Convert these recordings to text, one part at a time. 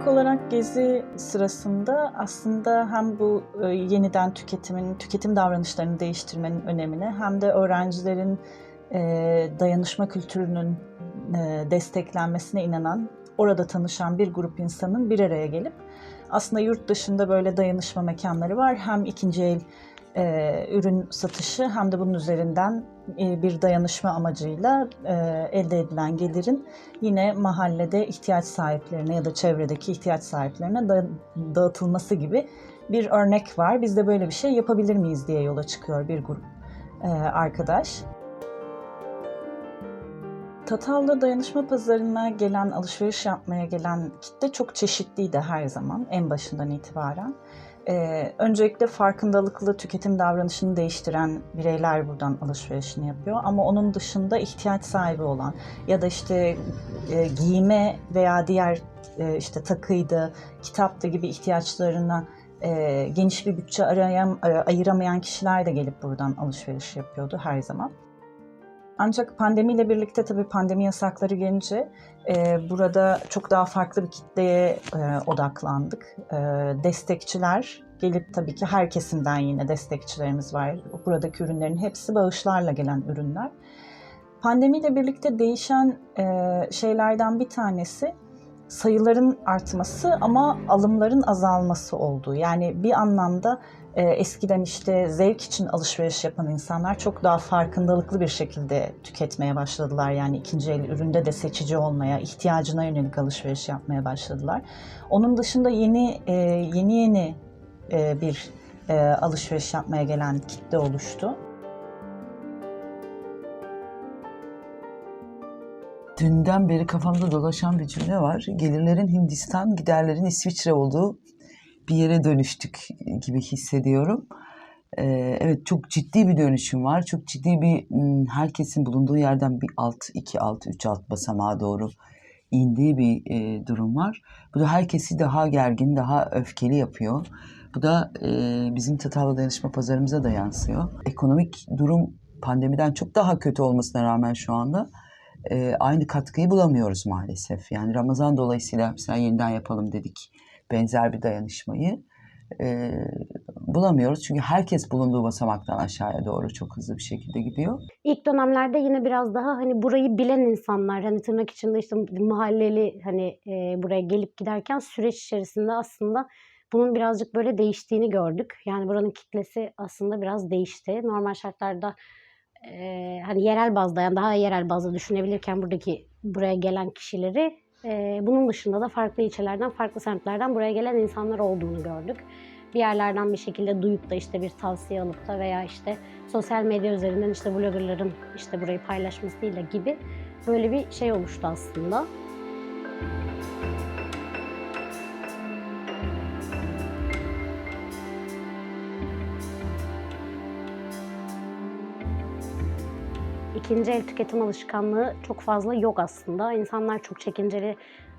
İlk olarak gezi sırasında aslında hem bu e, yeniden tüketimin, tüketim davranışlarını değiştirmenin önemine hem de öğrencilerin e, dayanışma kültürünün e, desteklenmesine inanan, orada tanışan bir grup insanın bir araya gelip aslında yurt dışında böyle dayanışma mekanları var. Hem ikinci el ürün satışı hem de bunun üzerinden bir dayanışma amacıyla e, elde edilen gelirin yine mahallede ihtiyaç sahiplerine ya da çevredeki ihtiyaç sahiplerine da, dağıtılması gibi bir örnek var. Biz de böyle bir şey yapabilir miyiz diye yola çıkıyor bir grup e, arkadaş. Tatavla dayanışma pazarına gelen, alışveriş yapmaya gelen kitle çok çeşitliydi her zaman en başından itibaren. Ee, öncelikle farkındalıklı tüketim davranışını değiştiren bireyler buradan alışverişini yapıyor. Ama onun dışında ihtiyaç sahibi olan ya da işte e, giyime veya diğer e, işte takıydı, kitaptı gibi ihtiyaçlarına e, geniş bir bütçe arayan, ayıramayan kişiler de gelip buradan alışveriş yapıyordu her zaman. Ancak pandemiyle birlikte tabii pandemi yasakları gelince e, burada çok daha farklı bir kitleye e, odaklandık. E, destekçiler gelip tabii ki her kesimden yine destekçilerimiz var. Buradaki ürünlerin hepsi bağışlarla gelen ürünler. Pandemiyle birlikte değişen e, şeylerden bir tanesi sayıların artması ama alımların azalması oldu. Yani bir anlamda e, eskiden işte zevk için alışveriş yapan insanlar çok daha farkındalıklı bir şekilde tüketmeye başladılar. Yani ikinci el üründe de seçici olmaya, ihtiyacına yönelik alışveriş yapmaya başladılar. Onun dışında yeni e, yeni yeni e, bir e, alışveriş yapmaya gelen kitle oluştu. Dünden beri kafamda dolaşan bir cümle var. Gelirlerin Hindistan, giderlerin İsviçre olduğu bir yere dönüştük gibi hissediyorum. Ee, evet çok ciddi bir dönüşüm var. Çok ciddi bir herkesin bulunduğu yerden bir alt, iki alt, üç alt basamağa doğru indiği bir e, durum var. Bu da herkesi daha gergin, daha öfkeli yapıyor. Bu da e, bizim Tatavla Dayanışma Pazarımıza da yansıyor. Ekonomik durum pandemiden çok daha kötü olmasına rağmen şu anda e, aynı katkıyı bulamıyoruz maalesef. Yani Ramazan dolayısıyla mesela yeniden yapalım dedik benzer bir dayanışmayı e, bulamıyoruz. Çünkü herkes bulunduğu basamaktan aşağıya doğru çok hızlı bir şekilde gidiyor. İlk dönemlerde yine biraz daha hani burayı bilen insanlar hani tırnak içinde işte mahalleli hani e, buraya gelip giderken süreç içerisinde aslında bunun birazcık böyle değiştiğini gördük. Yani buranın kitlesi aslında biraz değişti. Normal şartlarda e, hani yerel bazda yani daha yerel bazda düşünebilirken buradaki buraya gelen kişileri e, bunun dışında da farklı ilçelerden, farklı semtlerden buraya gelen insanlar olduğunu gördük. Bir yerlerden bir şekilde duyup da işte bir tavsiye alıp da veya işte sosyal medya üzerinden işte bloggerların işte burayı paylaşmasıyla gibi böyle bir şey oluştu aslında. İkinci el tüketim alışkanlığı çok fazla yok aslında. İnsanlar çok çekinceli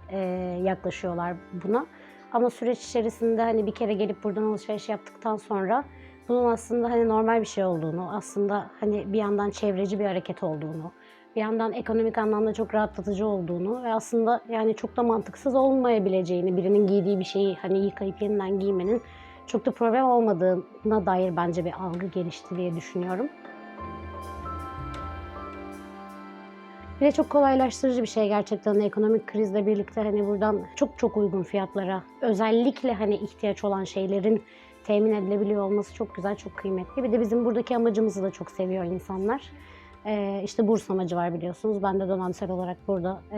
e, yaklaşıyorlar buna. Ama süreç içerisinde hani bir kere gelip buradan alışveriş yaptıktan sonra bunun aslında hani normal bir şey olduğunu, aslında hani bir yandan çevreci bir hareket olduğunu, bir yandan ekonomik anlamda çok rahatlatıcı olduğunu ve aslında yani çok da mantıksız olmayabileceğini, birinin giydiği bir şeyi hani yıkayıp yeniden giymenin çok da problem olmadığına dair bence bir algı gelişti diye düşünüyorum. Bir de çok kolaylaştırıcı bir şey gerçekten ekonomik krizle birlikte hani buradan çok çok uygun fiyatlara özellikle hani ihtiyaç olan şeylerin temin edilebiliyor olması çok güzel, çok kıymetli. Bir de bizim buradaki amacımızı da çok seviyor insanlar. Ee, işte burs amacı var biliyorsunuz. Ben de dönemsel olarak burada e,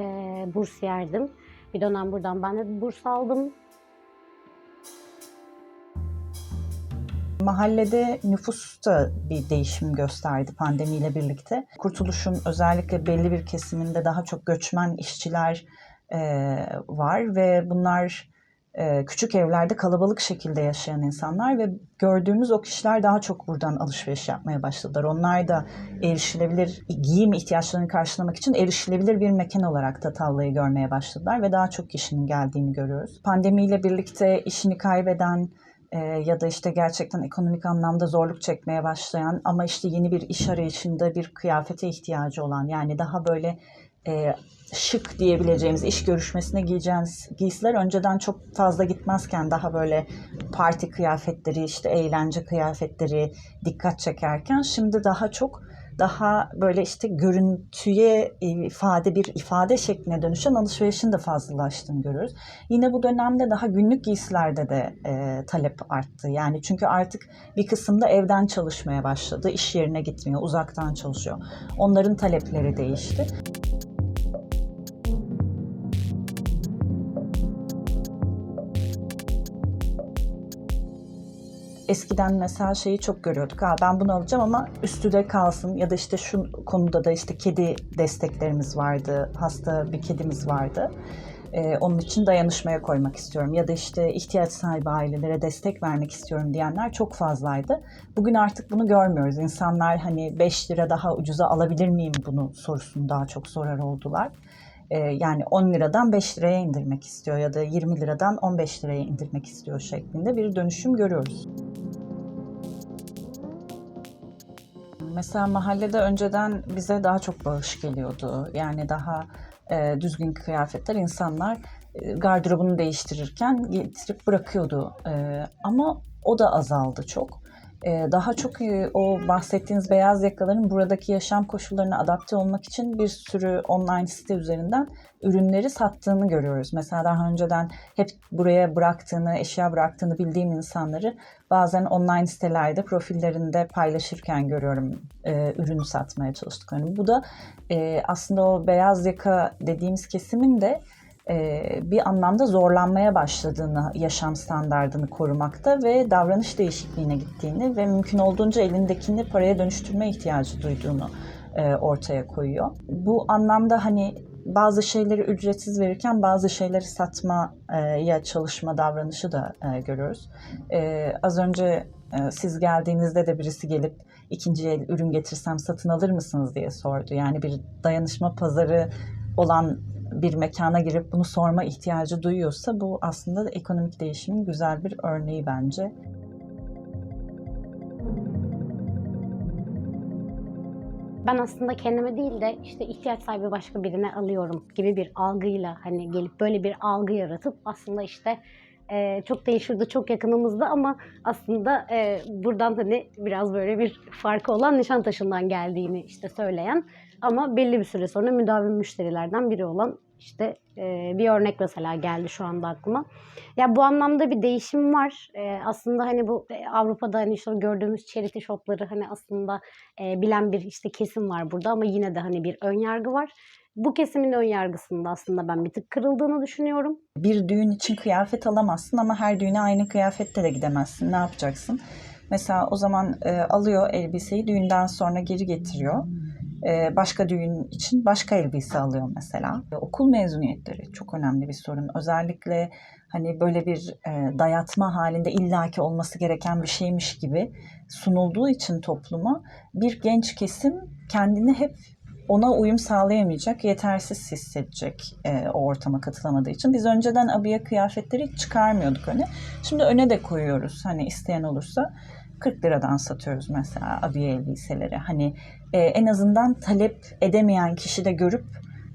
burs yerdim. Bir dönem buradan ben de burs aldım. Mahallede nüfus da bir değişim gösterdi pandemiyle birlikte. Kurtuluş'un özellikle belli bir kesiminde daha çok göçmen işçiler e, var ve bunlar e, küçük evlerde kalabalık şekilde yaşayan insanlar ve gördüğümüz o kişiler daha çok buradan alışveriş yapmaya başladılar. Onlar da erişilebilir, giyim ihtiyaçlarını karşılamak için erişilebilir bir mekan olarak da görmeye başladılar ve daha çok kişinin geldiğini görüyoruz. Pandemiyle birlikte işini kaybeden, e, ya da işte gerçekten ekonomik anlamda zorluk çekmeye başlayan ama işte yeni bir iş arayışında bir kıyafete ihtiyacı olan yani daha böyle e, şık diyebileceğimiz iş görüşmesine giyeceğiniz giysiler önceden çok fazla gitmezken daha böyle parti kıyafetleri işte eğlence kıyafetleri dikkat çekerken şimdi daha çok daha böyle işte görüntüye e, ifade bir ifade şekline dönüşen alışverişin de fazlalaştığını görüyoruz. Yine bu dönemde daha günlük giysilerde de e, talep arttı. Yani çünkü artık bir kısımda evden çalışmaya başladı, iş yerine gitmiyor, uzaktan çalışıyor. Onların talepleri değişti. Eskiden mesela şeyi çok görüyorduk. Ha, ben bunu alacağım ama üstü de kalsın ya da işte şu konuda da işte kedi desteklerimiz vardı. Hasta bir kedimiz vardı. Ee, onun için dayanışmaya koymak istiyorum ya da işte ihtiyaç sahibi ailelere destek vermek istiyorum diyenler çok fazlaydı. Bugün artık bunu görmüyoruz. İnsanlar hani 5 lira daha ucuza alabilir miyim bunu sorusunu daha çok sorar oldular. Ee, yani 10 liradan 5 liraya indirmek istiyor ya da 20 liradan 15 liraya indirmek istiyor şeklinde bir dönüşüm görüyoruz. Mesela mahallede önceden bize daha çok bağış geliyordu. Yani daha e, düzgün kıyafetler insanlar e, gardırobunu değiştirirken getirip bırakıyordu. E, ama o da azaldı çok. E, daha çok e, o bahsettiğiniz beyaz yakaların buradaki yaşam koşullarına adapte olmak için bir sürü online site üzerinden ürünleri sattığını görüyoruz. Mesela daha önceden hep buraya bıraktığını, eşya bıraktığını bildiğim insanları bazen online sitelerde profillerinde paylaşırken görüyorum e, ürünü satmaya çalıştıklarını. Bu da e, aslında o beyaz yaka dediğimiz kesimin de bir anlamda zorlanmaya başladığını, yaşam standardını korumakta ve davranış değişikliğine gittiğini ve mümkün olduğunca elindekini paraya dönüştürme ihtiyacı duyduğunu e, ortaya koyuyor. Bu anlamda hani bazı şeyleri ücretsiz verirken bazı şeyleri satmaya çalışma davranışı da e, görüyoruz. E, az önce e, siz geldiğinizde de birisi gelip ikinci el ürün getirsem satın alır mısınız diye sordu. Yani bir dayanışma pazarı olan bir mekana girip bunu sorma ihtiyacı duyuyorsa bu aslında ekonomik değişimin güzel bir örneği bence. Ben aslında kendime değil de işte ihtiyaç sahibi başka birine alıyorum gibi bir algıyla hani gelip böyle bir algı yaratıp aslında işte e, çok değişirdi çok yakınımızda ama aslında e, buradan hani biraz böyle bir farkı olan Nişantaşı'ndan geldiğini işte söyleyen ama belli bir süre sonra müdavim müşterilerden biri olan işte e, bir örnek mesela geldi şu anda aklıma. Ya bu anlamda bir değişim var. E, aslında hani bu e, Avrupa'da hani işte gördüğümüz charity shopları hani aslında e, bilen bir işte kesim var burada ama yine de hani bir ön yargı var. Bu kesimin ön yargısında aslında ben bir tık kırıldığını düşünüyorum. Bir düğün için kıyafet alamazsın ama her düğüne aynı kıyafette de gidemezsin. Ne yapacaksın? Mesela o zaman e, alıyor elbiseyi düğünden sonra geri getiriyor. E, başka düğün için başka elbise alıyor mesela. E, okul mezuniyetleri çok önemli bir sorun. Özellikle hani böyle bir e, dayatma halinde illaki olması gereken bir şeymiş gibi sunulduğu için topluma bir genç kesim kendini hep ona uyum sağlayamayacak, yetersiz hissedecek e, o ortama katılamadığı için. Biz önceden abiye kıyafetleri çıkarmıyorduk öne. Şimdi öne de koyuyoruz hani isteyen olursa. 40 liradan satıyoruz mesela abiye elbiseleri. Hani e, en azından talep edemeyen kişi de görüp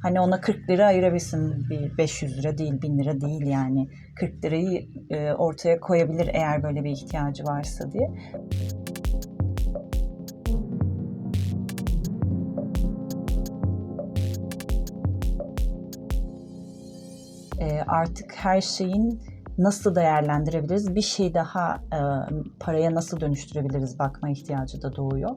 hani ona 40 lira ayırabilsin. Bir 500 lira değil, 1000 lira değil yani. 40 lirayı e, ortaya koyabilir eğer böyle bir ihtiyacı varsa diye. E, artık her şeyin nasıl değerlendirebiliriz, bir şey daha e, paraya nasıl dönüştürebiliriz bakma ihtiyacı da doğuyor.